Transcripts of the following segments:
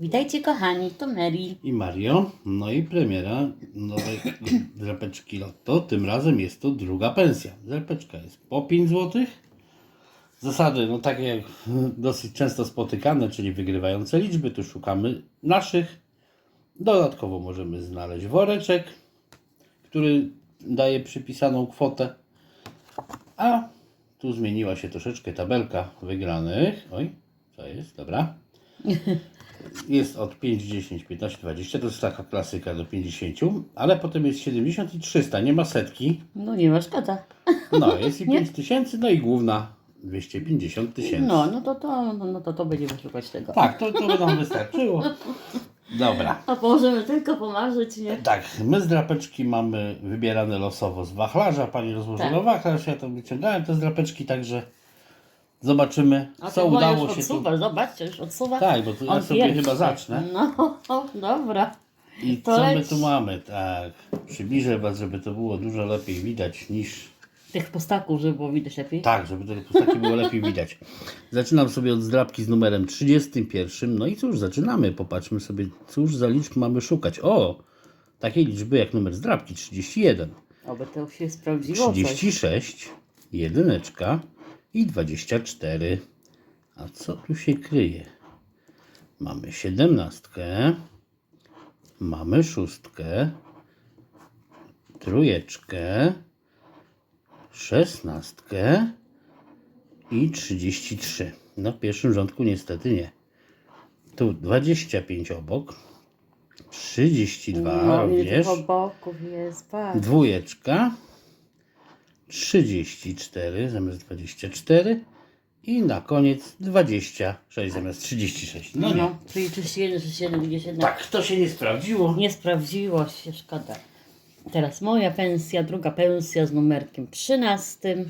Witajcie kochani, to Mary. i Mario. No i premiera nowej drapeczki Lotto. Tym razem jest to druga pensja. Drapeczka jest po 5 zł. Zasady, no takie jak dosyć często spotykane, czyli wygrywające liczby, tu szukamy naszych. Dodatkowo możemy znaleźć woreczek, który daje przypisaną kwotę. A tu zmieniła się troszeczkę tabelka wygranych. Oj, co jest? Dobra. Jest od 5, 10, 15, 20. To jest taka klasyka do 50, ale potem jest 70 i 300. Nie ma setki. No nie ma szkoda. No, jest i 5 tysięcy, no i główna 250 tysięcy. No, no to to, no, no to, to będziemy szukać tego. Tak, to, to by nam wystarczyło. Dobra. A możemy tylko pomarzyć, nie? Tak, my z drapeczki mamy wybierane losowo z wachlarza. Pani rozłożyła Tak. wachlarz, ja to wyciągałem te z drapeczki, także zobaczymy, A co udało już się tu. odsuwa, zobaczcie, już odsuwa. Tak, bo tu ja On sobie pierwszy. chyba zacznę. No, dobra. I To co my tu mamy? Tak, przybliżę Was, żeby to było dużo lepiej widać niż... Tych postaków, żeby było widać lepiej. Tak, żeby te pustaki było lepiej widać. Zaczynam sobie od zdrabki z numerem 31. No i cóż, zaczynamy. Popatrzmy sobie, cóż za liczb mamy szukać. O, takiej liczby jak numer zdrabki 31. Oby to się sprawdziło coś. 36, jedyneczka i 24. A co tu się kryje? Mamy siedemnastkę, mamy szóstkę, trójeczkę, szesnastkę i 33. No w pierwszym rządku niestety nie. Tu 25 obok, 32 No, również. boków jest. Dwójeczka. 34 zamiast 24. I na koniec 26 zamiast 36. No, No, czyli 31, 31, gdzieś jedna. Tak, to się nie sprawdziło. Nie sprawdziło się, szkoda. Teraz moja pensja, druga pensja z numerkiem 13.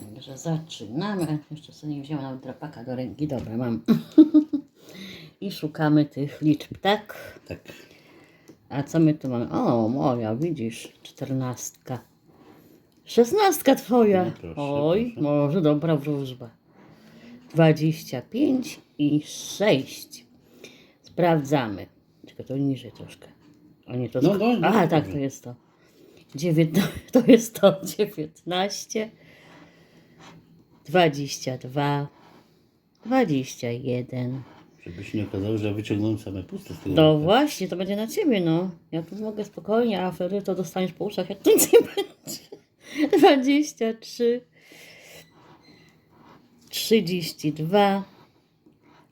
Także zaczynamy. Jeszcze sobie nie wzięłam nawet drapaka do ręki. Dobra, mam. I szukamy tych liczb, tak? Tak. A co my tu mamy? O, moja, widzisz, czternastka. Szesnastka twoja. No proszę, Oj, proszę. może dobra wróżba. Dwadzieścia pięć i sześć. Sprawdzamy. Tylko to niżej troszkę. A nie to. No, no, no, Aha, tak, dobrze. to jest to. Dziewiętna... To jest to. Dziewiętnaście. Dwadzieścia dwa. Dwadzieścia jeden. Żeby się nie okazało, że ja wyciągnąłem same puste z tego. No worka. właśnie, to będzie na ciebie, no. Ja tu mogę spokojnie, a wtedy to dostaniesz po uszach, jak nic nie będzie. 23, 32,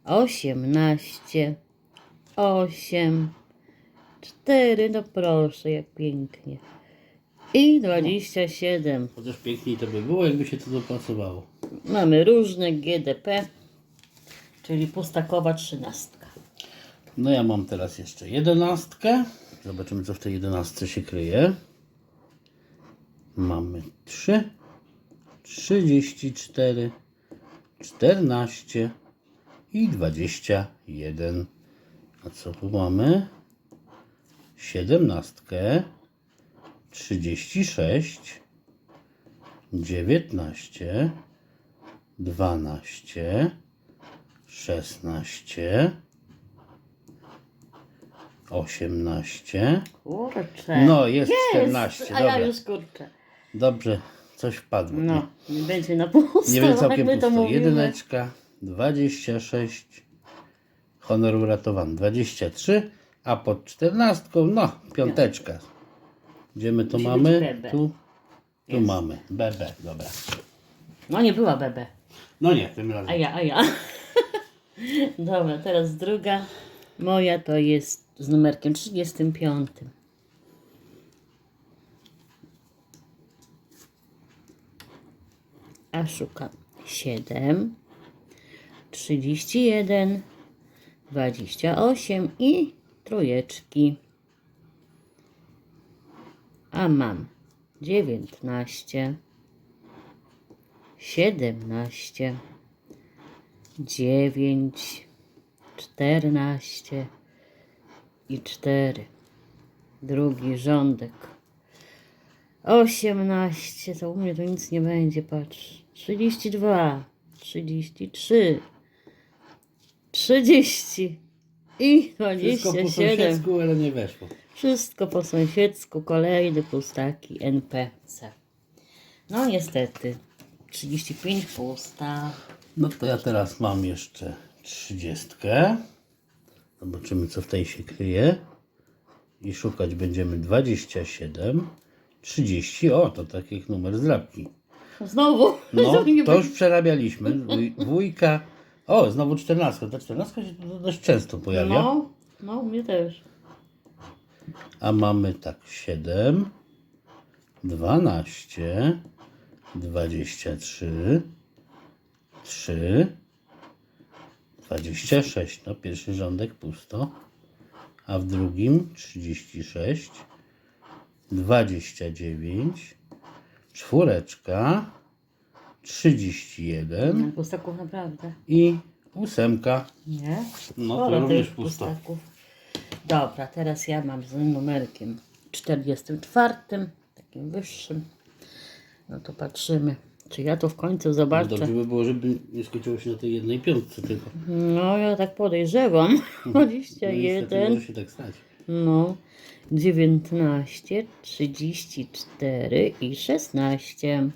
18, 8, 4, no proszę, jak pięknie. I 27. Chociaż piękniej to by było, jakby się to dopasowało. Mamy różne GDP, czyli pustakowa trzynastka. No ja mam teraz jeszcze jedenastkę. Zobaczymy, co w tej jedenastce się kryje. Mamy 3, 34, 14 i 21. A co tu mamy? Siedemnastkę, 36, 19, 12, 16, 18. Kurczę. No, jest 14, A ja dobra. już kurczę. Dobrze, coś wpadło. No, nie będzie na pusto, Nie, będzie jak całkiem my to pusto. mówimy. Jedyneczka, 26, honor uratowany, 23, a pod 14, no, piąteczka. Gdzie my to Musi mamy? Tu, tu Jest. mamy, BB, dobra. No nie była bebe. No nie, tym razem. A ja, a ja. Dobra, teraz druga. Moja to jest z numerkiem 35. A szukam 7, 31, 28 i trójeczki. A mam 19, 17, 9, 14 i 4. Drugi rządek. 18, to u mnie to nic nie będzie, patrz. 32, 33, 30 I Wszystko po 27. sąsiedzku, ale nie weszło. Wszystko po sąsiedzku, kolejny pustaki NPC. No niestety, 35 pusta. No to ja teraz mam jeszcze trzydziestkę. Zobaczymy, co w tej się kryje. I szukać będziemy 27, 30. O, to taki jak numer zdrabki. Znowu. No, to już przerabialiśmy. Wujka. O, znowu 14. Ta 14 się dość często pojawia. No, no, mnie też. A mamy tak 7, 12, 23, 3, 26. No pierwszy rządek pusto. A w drugim 36, 29, czwóreczka, 31 Pustaków naprawdę. i ósemka. Nie? No Sporo to również tych pusto. pustaków. Dobra, teraz ja mam z numerkiem 44, takim wyższym. No to patrzymy, czy ja to w końcu No zobaczę. dobrze by było, żeby nie skończyło się na tej jednej piątce tylko. No, ja tak podejrzewam. No, niestety 21, może się tak stać. No, 19, 34 i 16.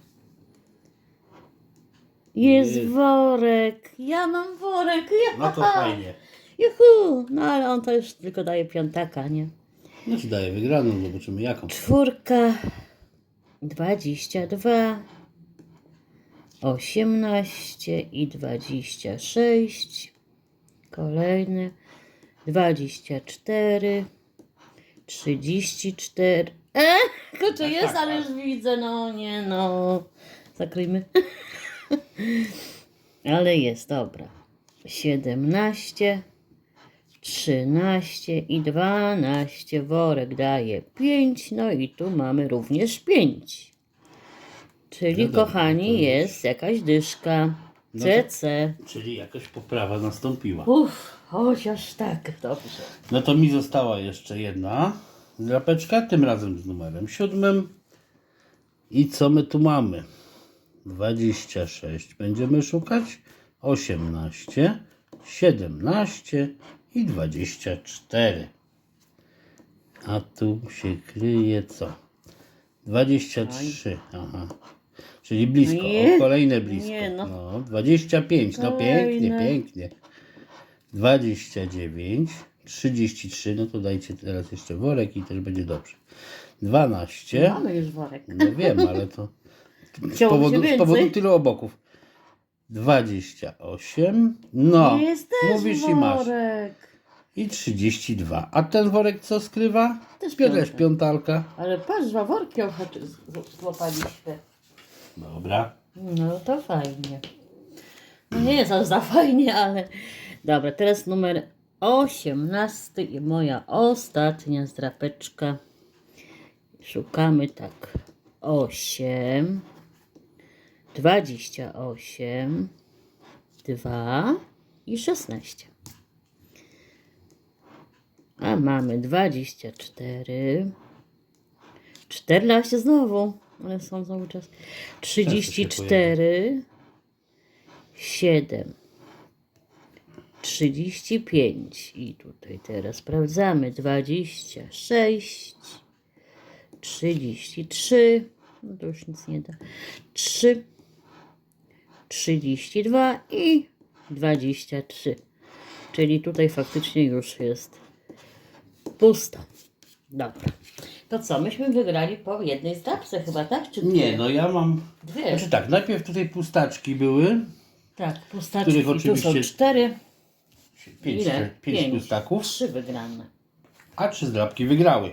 Jest Jest. worek. Ja mam worek. Ja. No to fajnie. Juhu. No ale on to już tylko daje piątaka, nie? No ci daje wygraną, zobaczymy jaką. Czwórka, 22, 18 i 26. Kolejny, 24, 34. E, kurczę, jest, ale już widzę, no nie, no. Zakryjmy. ale jest, dobra. 17, 13 i 12. Worek daje 5. No i tu mamy również 5. Czyli, No dobra, kochani, to już- jest jakaś dyszka. No to- CC. Czyli jakaś poprawa nastąpiła. Uff, chociaż tak, dobrze. No to mi została jeszcze jedna drapeczka, tym razem z numerem siódmym. I co my tu mamy? 26 będziemy szukać, 18, 17 i 24. A tu się kryje co? 23. Aha. Czyli blisko. Nie. O, kolejne blisko. Nie, no. no. 25. No pięknie, Kolejne. pięknie. 29, 33, no to dajcie teraz jeszcze worek i też będzie dobrze. 12, Mamy już worek. no wiem, ale to z Chciałoby się powodu, z więcej. powodu tylu oboków. 28, no, jest też mówisz i masz. I 32. A ten worek co skrywa? Też Też piątek. piątalka. Ale patrz, dwa worki z- złapaliśmy. Dobra. No to fajnie. No nie jest aż za fajnie, ale... Dobra, teraz numer 18 i moja ostatnia zdrapeczka. Szukamy tak. 8, 28, 2 i 16. A mamy 24, 14 znowu, ale są znowu czas. 34, 7, 35 i tutaj teraz sprawdzamy 26, 33, no to już nic nie da, 3, 32 i 23. Czyli tutaj faktycznie już jest pusta. Dobra. To co, myśmy wygrali po jednej zdrabce chyba, tak? Czy Nie, no ja mam. Dwie. Znaczy tak, najpierw tutaj pustaczki były. Tak, pustaczki. Których Tu są oczywiście- cztery. Pięć, Ile? pięć pustaków. Trzy wygrane. a trzy zdrabki wygrały.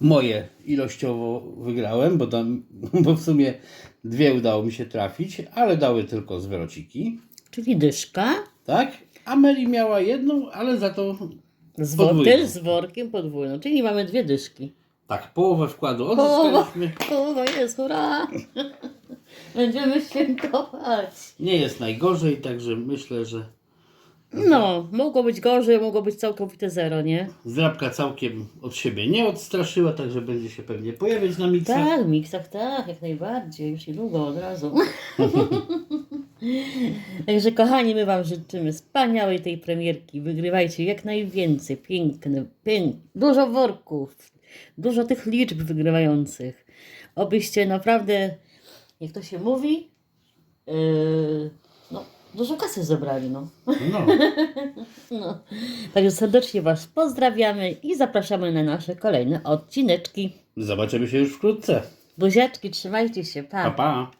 Moje ilościowo wygrałem, bo, tam, bo w sumie dwie udało mi się trafić, ale dały tylko zwrociki, Czyli dyszka. tak? A Meli miała jedną, ale za to Z wor- Podwójną. też z workiem podwójną. Czyli mamy dwie dyszki. tak połowę wkładu Połowa, odzyskaliśmy. połowa jest, hurra! Będziemy świętować. Nie jest najgorzej, także myślę, że No, mogło być gorzej, mogło być całkowite zero, nie? zdrabka całkiem od siebie nie odstraszyła, także będzie się pewnie pojawiać na miksie. Tak, w miksach tak, jak najbardziej. Już niedługo od razu. Także kochani, my Wam życzymy wspaniałej tej premierki. Wygrywajcie jak najwięcej. Piękny, pięk, dużo worków, dużo tych liczb wygrywających. Obyście naprawdę, jak to się mówi, yy, dużo kasy zebrali. No. No, No. Także serdecznie Was pozdrawiamy i zapraszamy na nasze kolejne odcineczki. zobaczymy się już wkrótce. Buziaczki, trzymajcie się, Pa, pa.